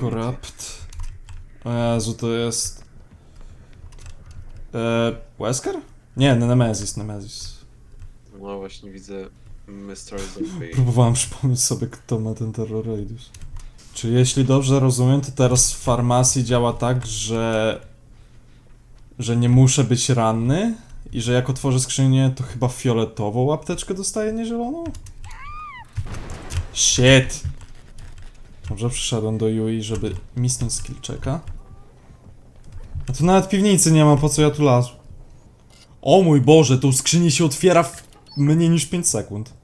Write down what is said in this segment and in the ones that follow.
Corrupt. O Jezu, to jest... E, Wesker? Nie, Nemesis, Nemesis. No właśnie widzę Mr. Zombie. Próbowałem przypomnieć sobie, kto ma ten Terror Radius. Czy jeśli dobrze rozumiem, to teraz w farmacji działa tak, że... że nie muszę być ranny i że jak otworzę skrzynię, to chyba fioletową apteczkę dostaję, nie zieloną? Shit! Dobrze, przyszedłem do Yui, żeby misnąć skill checka. A tu nawet piwnicy nie ma, po co ja tu lazł? O mój Boże, tą skrzynię się otwiera w mniej niż 5 sekund.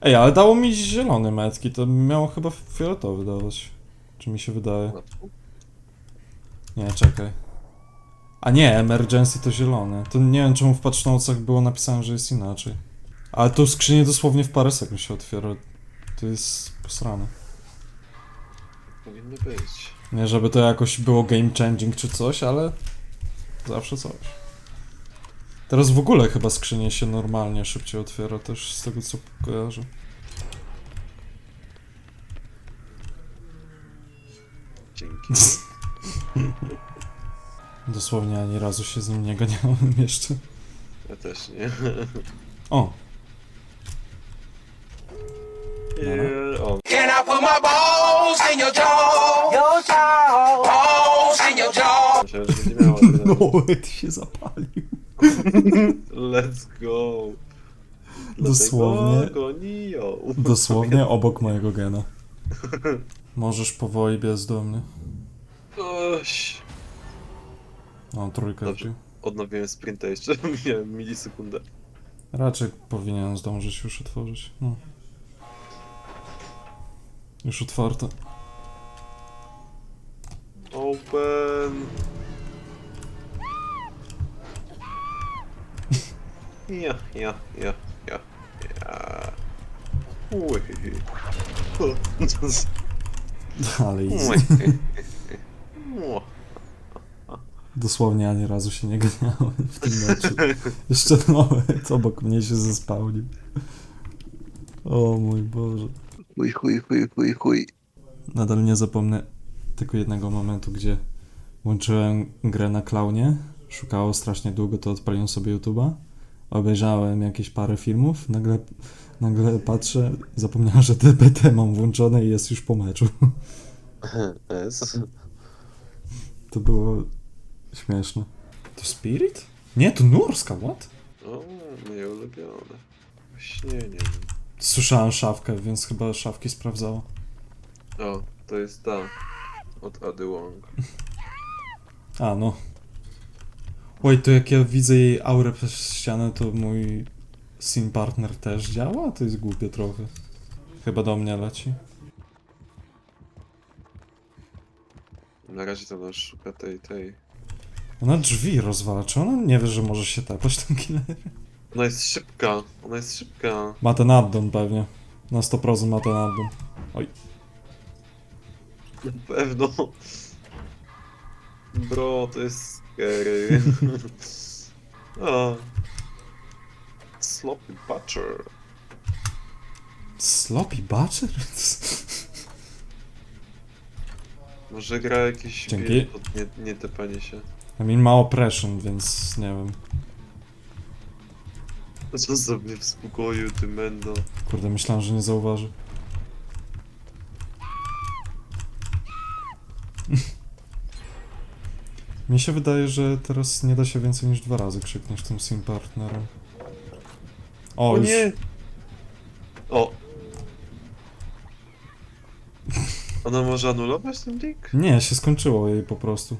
Ej, ale dało mi zielony metki, to miało chyba fioletowy dawać. Czy mi się wydaje? Nie, czekaj. A nie, emergency to zielone. To nie wiem czemu w patch notesach było napisane, że jest inaczej. Ale tą skrzynię dosłownie w parę sekund się otwiera. To jest posrane. Powinno być. Nie, żeby to jakoś było game changing czy coś, ale zawsze coś. Teraz w ogóle chyba skrzynie się normalnie szybciej otwiera też z tego co kojarzę. Dzięki. Dosłownie ani razu się z nim nie ganiałem jeszcze. Ja też nie. O, Nie, o, Can I put my balls in your jaw? Your jaw. Balls in your jaw. myślałem, że będzie miała tyle. no, ty się zapalił. Let's go. Dosłownie. Dosłownie obok mojego gena. Możesz powoli biec do mnie. Oś. O, trójkę Dobrze. wbił. Odnowiłem sprinta jeszcze, miałem milisekundę. Raczej powinien zdążyć już otworzyć. No. Już otwarte. Open. Ja, ja, ja, ja, ja. Ui. Ale easy. Dosłownie ani razu się nie ganiałem w tym meczu. Jeszcze nawet obok mnie się zespałnił. O mój Boże. Chuj, chuj, chuj, chuj, chuj. Nadal nie zapomnę tylko jednego momentu, gdzie włączyłem grę na klaunie. Szukało strasznie długo, to odpaliłem sobie YouTube'a. Obejrzałem jakieś parę filmów, nagle, nagle patrzę, zapomniałem, że DBT mam włączone i jest już po meczu. To było śmieszne. To Spirit? Nie, to Norska, what? O, moje ulubione. Śnienie. Słyszałem szafkę, więc chyba szafki sprawdzała. O, to jest ta. Od Ady Wong. A, no. Oj, to jak ja widzę jej aurę przez ścianę, to mój sim partner też działa? To jest głupie trochę. Chyba do mnie leci. Na razie to nas szuka tej, tej. Ona drzwi rozwala. Czy ona nie wie, że może się tepać ten killer? Ona jest szybka, ona jest szybka. Ma ten addon pewnie. Na 100% ma ten addon. Oj. Na pewno. Bro, to jest scary. Sloppy Butcher. Sloppy Butcher? Może gra jakieś Dzięki. od nie, nie tepanie się. I mean, ma oppression, więc nie wiem. Co sobie w spokoju, ty mendo. Kurde, myślałem, że nie zauważy. Mi się wydaje, że teraz nie da się więcej niż dwa razy krzyknąć tym sim partnerem. O, O już. nie! O! Ona może anulować ten link? Nie, się skończyło jej po prostu.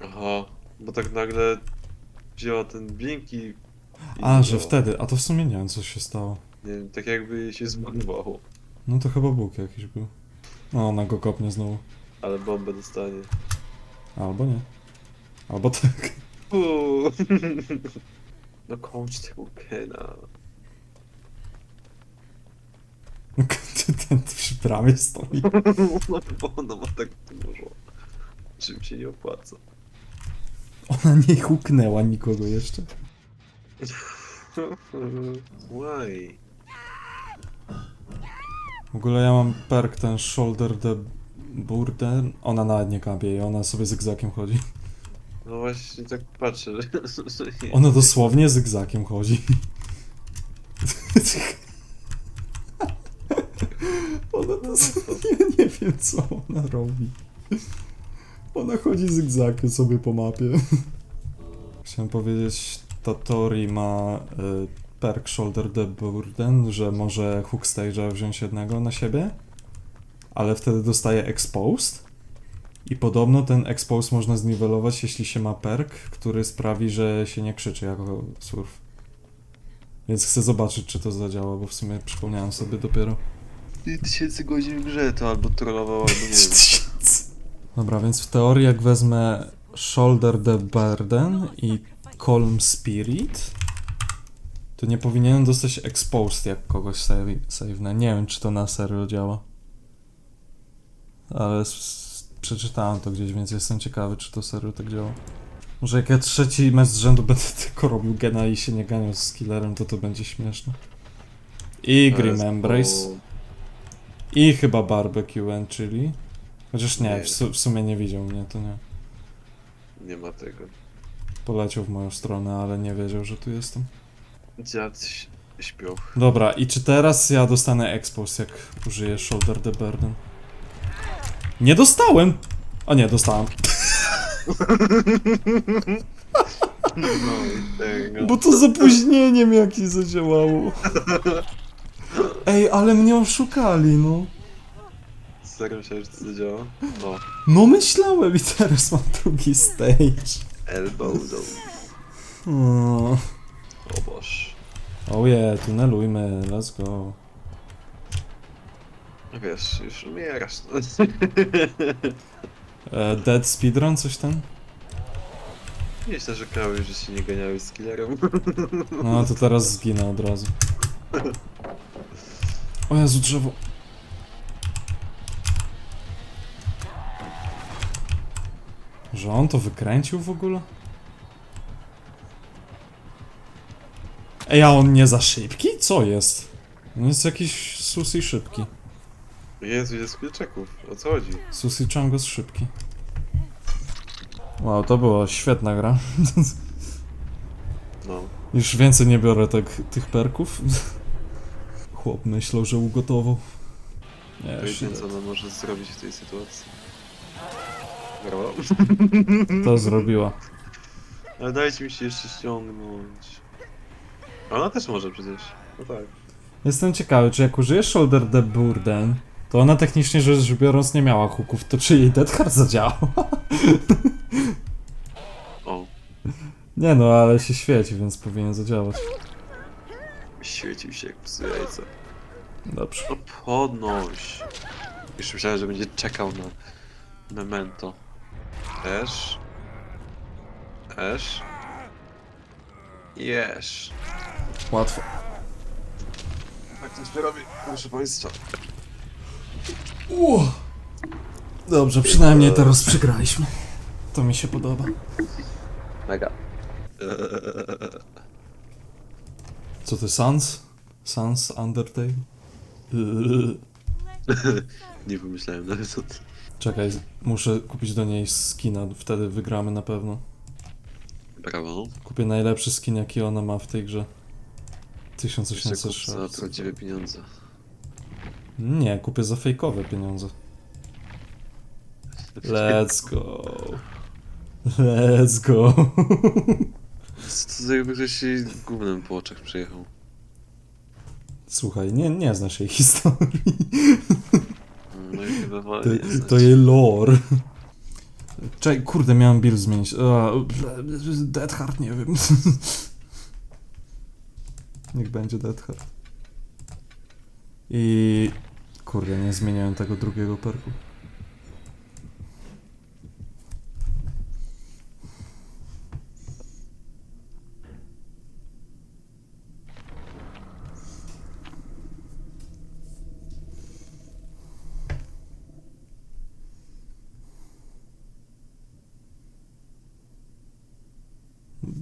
Aha, bo tak nagle wzięła ten blink i... A, że wtedy, a to w sumie nie wiem, co się stało. Nie wiem, tak jakby się zbugowało. No to chyba Bóg jakiś był. O, ona go kopnie znowu. Ale bombę dostanie. Albo nie. Albo tak. Uuu. No kończ tego Kena. Ten przy bramie stoi. No bo ona ma tak dużo. Czym się nie opłaca. Ona nie huknęła nikogo jeszcze. Why? W ogóle ja mam perk ten Shoulder the Burden. Ona nawet nie kapie i ona sobie zygzakiem chodzi. No właśnie tak patrzę. Ona dosłownie zygzakiem chodzi. Ona dosłownie, ja nie wiem co ona robi. Ona chodzi zygzakiem sobie po mapie. Chciałem powiedzieć, ta Tori ma y, perk Shoulder the Burden, że może hook stage'a wziąć jednego na siebie, ale wtedy dostaje exposed. I podobno ten expose można zniwelować, jeśli się ma perk, który sprawi, że się nie krzyczy jako surf. Więc chcę zobaczyć, czy to zadziała, bo w sumie przypomniałem sobie dopiero. tysięcy godzin w grze to albo trollował, albo nie wiem. Dobra, więc w teorii jak wezmę Shoulder the Burden i Calm Spirit, to nie powinienem dostać Exposed jak kogoś save, save'nę. Nie wiem, czy to na serio działa. Ale przeczytałem to gdzieś, więc jestem ciekawy, czy to serio tak działa. Może jak ja trzeci mecz z rzędu będę tylko robił gena i się nie ganiał z killerem, to to będzie śmieszne. I Grim Embrace. I chyba Barbecue Chili. Chociaż nie, Nie. w, su w sumie nie widział mnie, to nie. Nie ma tego. Poleciał w moją stronę, ale nie wiedział, że tu jestem. Dziad śpią. Dobra, i czy teraz ja dostanę expos, jak użyję Shoulder the Burden? Nie dostałem! A nie, dostałem. No i tego. Bo to z opóźnieniem jakieś zadziałało. Ej, ale mnie oszukali, no. Serio myślałem, że to zadziała? No. No myślałem i teraz mam drugi stage. Elbow down. O, O boż. oh yeah, tunelujmy, let's go. No Wiesz, już umierasz. E, dead speedrun, coś tam? Nie się narzekałeś, że się nie ganiałeś z killerem. No to teraz zginę od razu. O Jezu, drzewo. Że on to wykręcił w ogóle? Ej, a on nie za szybki? Co jest? On jest jakiś Susi szybki. Jezu, jest skillczeków. O co chodzi? Susi Changos szybki. Wow, to była świetna gra. No. Już więcej nie biorę tak, tych perków. Chłop myślał, że ugotował. Nie, To jedyne, shit. co ona może zrobić w tej sytuacji. Brawo. To zrobiła. Ale dajcie mi się jeszcze ściągnąć. Ona też może przecież. No tak. Jestem ciekawy, czy jak użyjesz Shoulder the Burden, to ona technicznie rzecz biorąc nie miała hooków, to czy jej Dead Hard zadziała? O, Nie no, ale się świeci, więc powinien zadziałać. świecił się jak psy jajca. Dobrze. No podnoś. Już myślałem, że będzie czekał na memento. Esz. Esz. Jesz. Łatwo. Tak to się robi, proszę państwa. Uuu. Dobrze, przynajmniej teraz przegraliśmy. To mi się podoba. Mega. Co ty, Sans? Sans Undertale? Nie pomyślałem nawet o tym. Czekaj, muszę kupić do niej skina, wtedy wygramy na pewno. Brawo. Kupię najlepszy skin, jaki ona ma w tej grze. Jeszcze kup za 1806. prawdziwe pieniądze. Nie, kupię za fejkowe pieniądze. Let's go. Let's go. Co to jakby ktoś się gównem po oczach przejechał. Słuchaj, nie, nie znasz jej historii. No i chyba wolę To, znać. to jej lore. Czekaj, kurde, miałem build zmienić. A, Dead Hard, nie wiem. Niech będzie Dead Hard. I... Kurde, nie zmieniałem tego drugiego perku.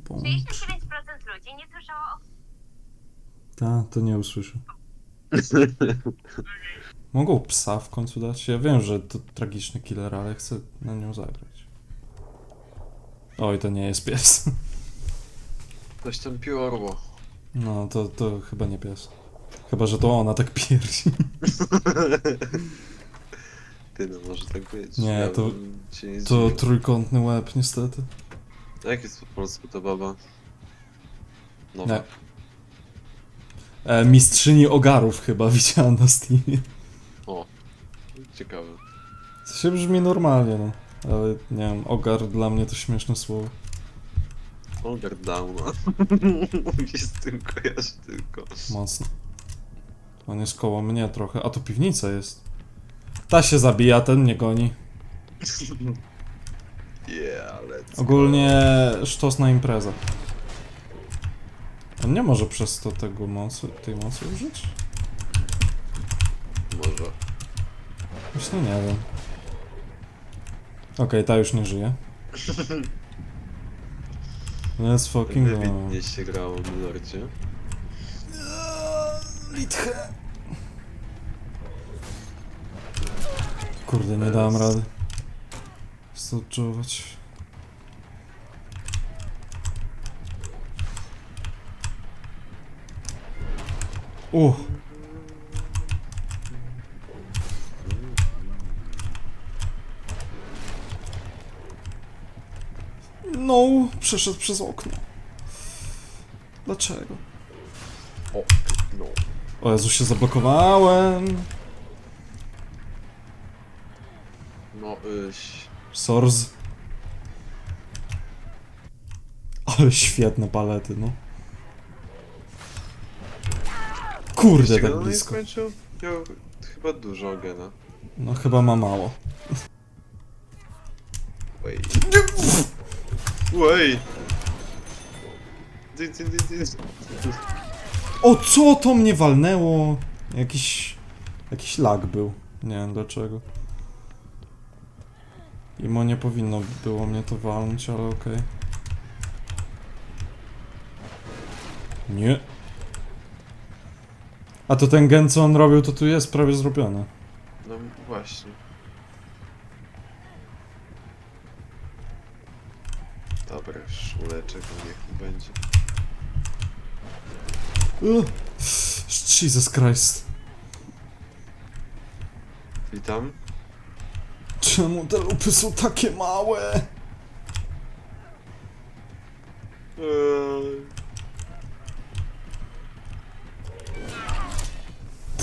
Bądź. 39% ludzi nie słyszało o Ta, to nie usłyszę. Mogą psa w końcu dać? Ja wiem, że to tragiczny killer, ale chcę na nią zagrać. Oj, to nie jest pies. Coś tam piorło. No, to, to chyba nie pies. Chyba, że to ona tak piersi. Ty no, może tak być. Nie, Ja to- bym Cię nie To zdziwił. trójkątny łeb, niestety. Jak jest po polsku ta baba? No. Nie. E, mistrzyni ogarów chyba widziałam na Steamie. O. Ciekawe. To się brzmi normalnie, no. Ale nie wiem, ogar dla mnie to śmieszne słowo. Olgar Downa. Mi się z tym kojarzy tylko. Mocno. On jest koło mnie trochę. A tu piwnica jest. Ta się zabija, ten mnie goni. Yeah, let's Ogólnie sztos na imprezę. On nie może przez to tego mocy, tej mocy użyć? go. Może. Myślę, nie wiem. Okej, ta już nie żyje. Let's fucking go. Wybitnie się grało w Lordzie. Lithe. Kurde, nie dałem rady. Stoczować. Uh. No, przeszedł przez okno. Dlaczego? O, no. O Jezu, się zablokowałem. No, yś. Sors. Ale świetne palety, no. Kurde, tak no blisko. skończył? Miał chyba dużo gena. No chyba ma mało. Wait. Wait. Dyn, dyn, dyn, dyn. O, co to mnie walnęło? Jakiś... Jakiś lag był. Nie wiem dlaczego. Imo nie powinno było mnie to walnąć, ale okej. Nie. A to ten gen, co on robił, to tu jest prawie zrobione. No właśnie. Dobra, go, niech mu będzie. Ugh. Jesus Christ. Witam. Czemu te lupy są takie małe? Eee,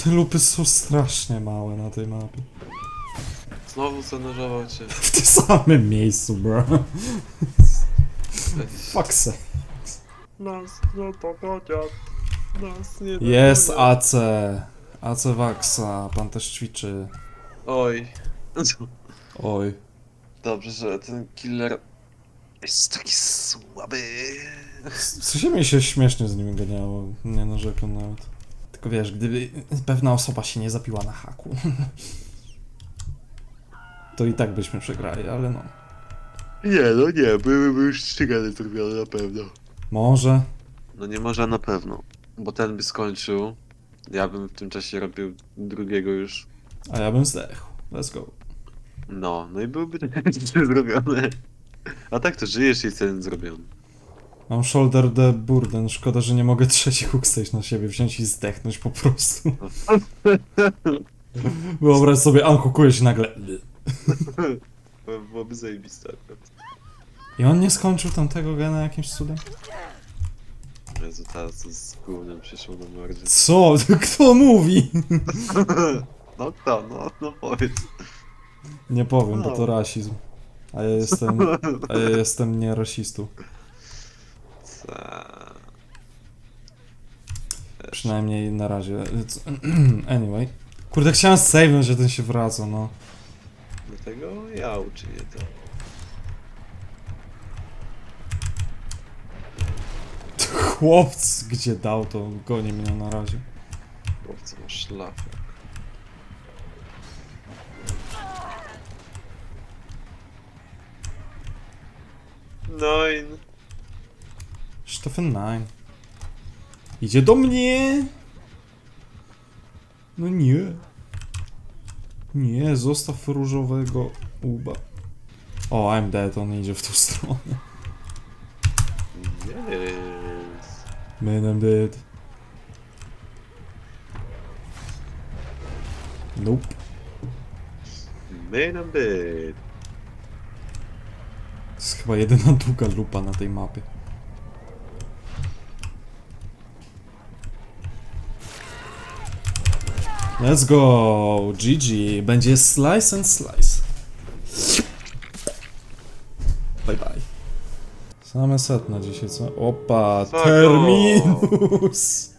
Te lupy są strasznie małe na tej mapie. Znowu zanurzował cię. W tym samym miejscu, bro. Fuck se. Nas nie to chociaż. Nas nie Jest. AC. AC Waxa. Pan też ćwiczy. Oj. Oj. Dobrze, że ten killer jest taki słaby. Co się mi się śmiesznie z nim ganiało. Nie narzekam nawet. Tylko wiesz, gdyby pewna osoba się nie zapiła na haku. To i tak byśmy przegrali, ale no. Nie, no nie, byłyby już geny zrobione na pewno. Może. No nie może na pewno. Bo ten by skończył. Ja bym w tym czasie robił drugiego już. A ja bym zdechł. Let's go. No, no i byłby ten trzy zrobione. A tak to żyjesz i jeden zrobiony. Mam shoulder the burden. Szkoda, że nie mogę trzeci hookstać na siebie wziąć i zdechnąć po prostu. Wyobraź sobie, unhookuje się nagle. Byłoby zajebiste akurat. I on nie skończył tamtego gena jakimś cudem? Jezu, teraz to z gównem przyszło na mordzie. Co? Kto mówi? No kto, no, no powiedz. Nie powiem, bo to rasizm. A ja jestem. A ja jestem nie rasistą. Przynajmniej na razie. Anyway. Kurde, chciałem save'nąć, że ten się wraca, no. Dlatego ja uczynię to. Chłopc, gdzie dał, to goni mnie na razie. Chłopcy masz szlafrok. Nine. Stephen Nine. Idzie do mnie! No nie. Nie, zostaw różowego uba. O, I'm dead, on idzie w tą stronę. Yes. Man, I'm dead. Nope. Man a bit. To jest chyba jedyna długa lupa na tej mapie. Let's go! GG. Będzie slice and slice. Bye bye. Same set na dzisiaj, co? Opa, Fuck terminus!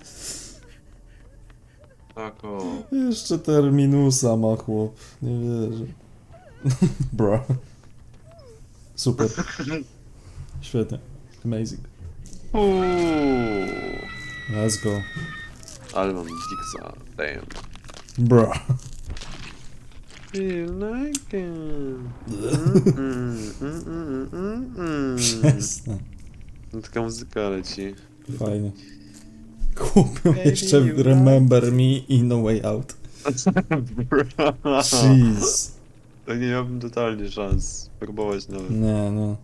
Tako. Jeszcze terminusa ma chłop. Nie wierzę. Bro. Super. Świetnie. Amazing. Uuu. Let's go. Ale mam Dixa. Damn. Bro. Feel like it. Mm, mm, mm, mm, mm, mm. Przestań. No, Taka muzyka leci. Fajnie. Baby, jeszcze Remember Me i No Way Out. Jeez. To nie miałbym totalnie szans próbować nawet. Nie, no.